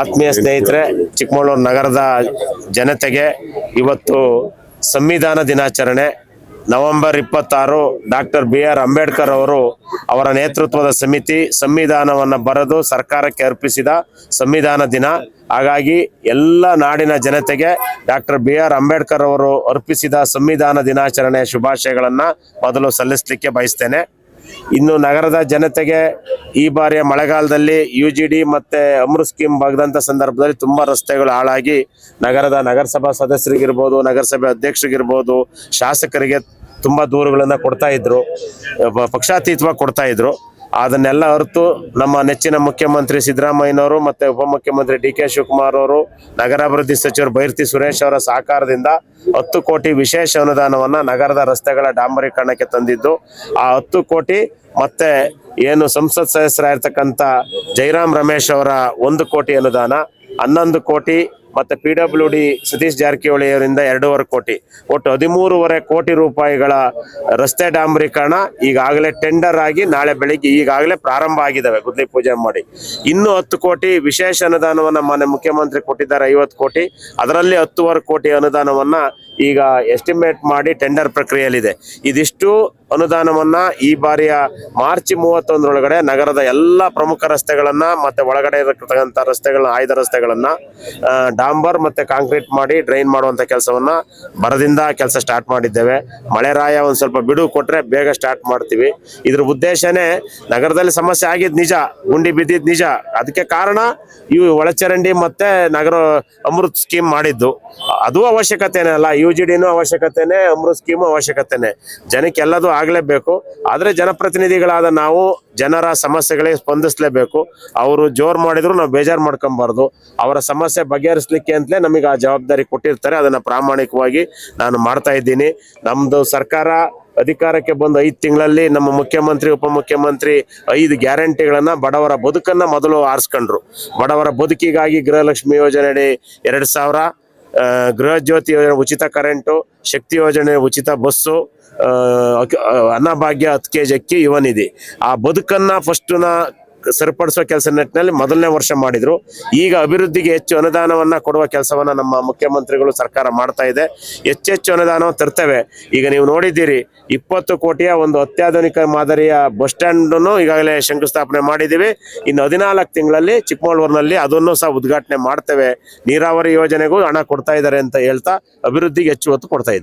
ಆತ್ಮೀಯ ಸ್ನೇಹಿತರೆ, ಚಿಕ್ಕಮಗಳೂರು ನಗರದ ಜನತೆಗೆ ಇವತ್ತು ಸಂವಿಧಾನ ದಿನಾಚರಣೆ. ನವೆಂಬರ್ ಇಪ್ಪತ್ತಾರು ಡಾಕ್ಟರ್ ಬಿ ಆರ್ ಅಂಬೇಡ್ಕರ್ ಅವರು ಅವರ ನೇತೃತ್ವದ ಸಮಿತಿ ಸಂವಿಧಾನವನ್ನು ಬರೆದು ಸರ್ಕಾರಕ್ಕೆ ಅರ್ಪಿಸಿದ ಸಂವಿಧಾನ ದಿನ. ಹಾಗಾಗಿ ಎಲ್ಲ ನಾಡಿನ ಜನತೆಗೆ ಡಾಕ್ಟರ್ ಬಿ ಆರ್ ಅಂಬೇಡ್ಕರ್ ಅವರು ಅರ್ಪಿಸಿದ ಸಂವಿಧಾನ ದಿನಾಚರಣೆಯ ಶುಭಾಶಯಗಳನ್ನು ಮೊದಲು ಸಲ್ಲಿಸಲಿಕ್ಕೆ ಬಯಸ್ತೇನೆ. ಇನ್ನು ನಗರದ ಜನತೆಗೆ ಈ ಬಾರಿಯ ಮಳೆಗಾಲದಲ್ಲಿ ಯು ಜಿ ಡಿ ಮತ್ತೆ ಅಮೃತ್ ಸ್ಕೀಮ್ ಬಗ್ದಂತ ಸಂದರ್ಭದಲ್ಲಿ ತುಂಬಾ ರಸ್ತೆಗಳು ಹಾಳಾಗಿ ನಗರದ ನಗರಸಭಾ ಸದಸ್ಯರಿಗಿರ್ಬೋದು, ನಗರಸಭೆ ಅಧ್ಯಕ್ಷರಿಗಿರ್ಬೋದು, ಶಾಸಕರಿಗೆ ತುಂಬಾ ದೂರುಗಳನ್ನು ಕೊಡ್ತಾ ಇದ್ರು ಪಕ್ಷಾತೀತವಾಗಿ ಕೊಡ್ತಾ ಇದ್ರು. ಅದನ್ನೆಲ್ಲ ಅರ್ತು ನಮ್ಮ ನೆಚ್ಚಿನ ಮುಖ್ಯಮಂತ್ರಿ ಸಿದ್ದರಾಮಯ್ಯನವರು ಮತ್ತೆ ಉಪಮುಖ್ಯಮಂತ್ರಿ ಡಿ ಕೆ ಶಿವಕುಮಾರ್ ಅವರು ನಗರಾಭಿವೃದ್ಧಿ ಸಚಿವರು ಬೈರ್ತಿ ಸುರೇಶ್ ಅವರ ಸಹಕಾರದಿಂದ ಹತ್ತು ಕೋಟಿ ವಿಶೇಷ ಅನುದಾನವನ್ನ ನಗರದ ರಸ್ತೆಗಳ ಡಾಂಬರೀಕರಣಕ್ಕೆ ತಂದಿದ್ದು, ಆ ಹತ್ತು ಕೋಟಿ ಮತ್ತೆ ಏನು ಸಂಸತ್ ಸದಸ್ಯರಾಗಿರ್ತಕ್ಕಂಥ ಜೈರಾಮ್ ರಮೇಶ್ ಅವರ ಒಂದು ಕೋಟಿ ಅನುದಾನ ಹನ್ನೊಂದು ಕೋಟಿ ಮತ್ತೆ P W D Satish Jarkiholi ಅವರಿಂದ ಎರಡೂವರೆ ಕೋಟಿ. ಒಟ್ಟು ಹದಿಮೂರುವರೆ ಕೋಟಿ ರೂಪಾಯಿಗಳ ರಸ್ತೆ ಡಾಂಬರೀಕರಣ ಈಗಾಗಲೇ ಟೆಂಡರ್ ಆಗಿ ನಾಳೆ ಬೆಳಿಗ್ಗೆ ಈಗಾಗಲೇ ಪ್ರಾರಂಭ ಆಗಿದ್ದಾವೆ ಗುದ್ಲಿ ಪೂಜೆ ಮಾಡಿ. ಇನ್ನು ಹತ್ತು ಕೋಟಿ ವಿಶೇಷ ಅನುದಾನವನ್ನು ಮಾನ್ಯ ಮುಖ್ಯಮಂತ್ರಿ ಕೊಟ್ಟಿದ್ದಾರೆ, ಐವತ್ತು ಕೋಟಿ. ಅದರಲ್ಲಿ ಹತ್ತುವರೆ ಕೋಟಿ ಅನುದಾನವನ್ನು ಈಗ ಎಸ್ಟಿಮೇಟ್ ಮಾಡಿ ಟೆಂಡರ್ ಪ್ರಕ್ರಿಯೆಯಲ್ಲಿದೆ. ಇದಿಷ್ಟು ಅನುದಾನವನ್ನ ಈ ಬಾರಿಯ ಮಾರ್ಚ್ ಮೂವತ್ತೊಂದರೊಳಗಡೆ ನಗರದ ಎಲ್ಲ ಪ್ರಮುಖ ರಸ್ತೆಗಳನ್ನ ಮತ್ತೆ ಒಳಗಡೆ ಇರತಕ್ಕಂಥ ರಸ್ತೆಗಳನ್ನ, ಆಯ್ದ ರಸ್ತೆಗಳನ್ನ ಡಾಂಬರ್ ಮತ್ತೆ ಕಾಂಕ್ರೀಟ್ ಮಾಡಿ ಡ್ರೈನ್ ಮಾಡುವಂತ ಕೆಲಸವನ್ನ ಬರದಿಂದ ಕೆಲಸ ಸ್ಟಾರ್ಟ್ ಮಾಡಿದ್ದೇವೆ. ಮಳೆರಾಯ ಒಂದ್ ಸ್ವಲ್ಪ ಬಿಡು ಕೊಟ್ರೆ ಬೇಗ ಸ್ಟಾರ್ಟ್ ಮಾಡ್ತೀವಿ. ಇದ್ರ ಉದ್ದೇಶನೇ ನಗರದಲ್ಲಿ ಸಮಸ್ಯೆ ಆಗಿದ್ ನಿಜ, ಗುಂಡಿ ಬಿದ್ದಿದ್ ನಿಜ. ಅದಕ್ಕೆ ಕಾರಣ ಇವು ಒಳಚರಂಡಿ ಮತ್ತೆ ನಗರ ಅಮೃತ್ ಸ್ಕೀಮ್ ಮಾಡಿದ್ದು. ಅದು ಅವಶ್ಯಕತೆನೇ ಅಲ್ಲ ಯು ಜಿ ಡಿನೂ ಅವಶ್ಯಕತೆನೇ, ಅಮೃತ್ ಸ್ಕೀಮು ಅವಶ್ಯಕತೆನೇ. ಜನಕ್ಕೆ ಎಲ್ಲದೂ ಆಗ್ಲೇಬೇಕು. ಆದರೆ ಜನಪ್ರತಿನಿಧಿಗಳಾದ ನಾವು ಜನರ ಸಮಸ್ಯೆಗಳಿಗೆ ಸ್ಪಂದಿಸಲೇಬೇಕು. ಅವರು ಜೋರು ಮಾಡಿದ್ರು ನಾವು ಬೇಜಾರು ಮಾಡ್ಕೊಬಾರ್ದು. ಅವರ ಸಮಸ್ಯೆ ಬಗೆಹರಿಸಲಿಕ್ಕೆ ಅಂತಲೇ ನಮಗೆ ಆ ಜವಾಬ್ದಾರಿ ಕೊಟ್ಟಿರ್ತಾರೆ. ಅದನ್ನು ಪ್ರಾಮಾಣಿಕವಾಗಿ ನಾನು ಮಾಡ್ತಾ ಇದ್ದೀನಿ. ನಮ್ಮದು ಸರ್ಕಾರ ಅಧಿಕಾರಕ್ಕೆ ಬಂದು ಐದು ತಿಂಗಳಲ್ಲಿ ನಮ್ಮ ಮುಖ್ಯಮಂತ್ರಿ, ಉಪಮುಖ್ಯಮಂತ್ರಿ ಐದು ಗ್ಯಾರಂಟಿಗಳನ್ನ ಬಡವರ ಬದುಕನ್ನ ಮೊದಲು ಆರಿಸ್ಕೊಂಡ್ರು. ಬಡವರ ಬದುಕಿಗಾಗಿ ಗೃಹಲಕ್ಷ್ಮಿ ಯೋಜನೆ ಎರಡು ಸಾವಿರ ಗೃಹ ಜ್ಯೋತಿ ಯೋಜನೆ ಉಚಿತ ಕರೆಂಟು, ಶಕ್ತಿ ಯೋಜನೆ ಉಚಿತ ಬಸ್ಸು ಅನ್ನಭಾಗ್ಯ ಹತ್ತು ಕೆ ಜಿ ಅಕ್ಕಿ ಯುವನಿಧಿ ಆ ಬದುಕನ್ನ ಫಸ್ಟ್ನ ಸರಿಪಡಿಸುವ ಕೆಲಸ ನಿಟ್ಟಿನಲ್ಲಿ ಮೊದಲನೇ ವರ್ಷ ಮಾಡಿದ್ರು. ಈಗ ಅಭಿವೃದ್ಧಿಗೆ ಹೆಚ್ಚು ಅನುದಾನವನ್ನ ಕೊಡುವ ಕೆಲಸವನ್ನ ನಮ್ಮ ಮುಖ್ಯಮಂತ್ರಿಗಳು ಸರ್ಕಾರ ಮಾಡ್ತಾ ಇದೆ. ಹೆಚ್ಚೆಚ್ಚು ಅನುದಾನ ತರ್ತೇವೆ. ಈಗ ನೀವು ನೋಡಿದ್ದೀರಿ, ಇಪ್ಪತ್ತು ಕೋಟಿಯ ಒಂದು ಅತ್ಯಾಧುನಿಕ ಮಾದರಿಯ ಬಸ್ ಸ್ಟ್ಯಾಂಡ್ ಈಗಾಗಲೇ ಶಂಕುಸ್ಥಾಪನೆ ಮಾಡಿದ್ದೀವಿ. ಇನ್ನು ಹದಿನಾಲ್ಕು ತಿಂಗಳಲ್ಲಿ ಚಿಕ್ಕಮಗಳೂರಿನಲ್ಲಿ ಅದನ್ನು ಸಹ ಉದ್ಘಾಟನೆ ಮಾಡ್ತೇವೆ. ನೀರಾವರಿ ಯೋಜನೆಗೂ ಹಣ ಕೊಡ್ತಾ ಇದ್ದಾರೆ ಅಂತ ಹೇಳ್ತಾ ಅಭಿವೃದ್ಧಿಗೆ ಹೆಚ್ಚು ಒತ್ತು ಕೊಡ್ತಾ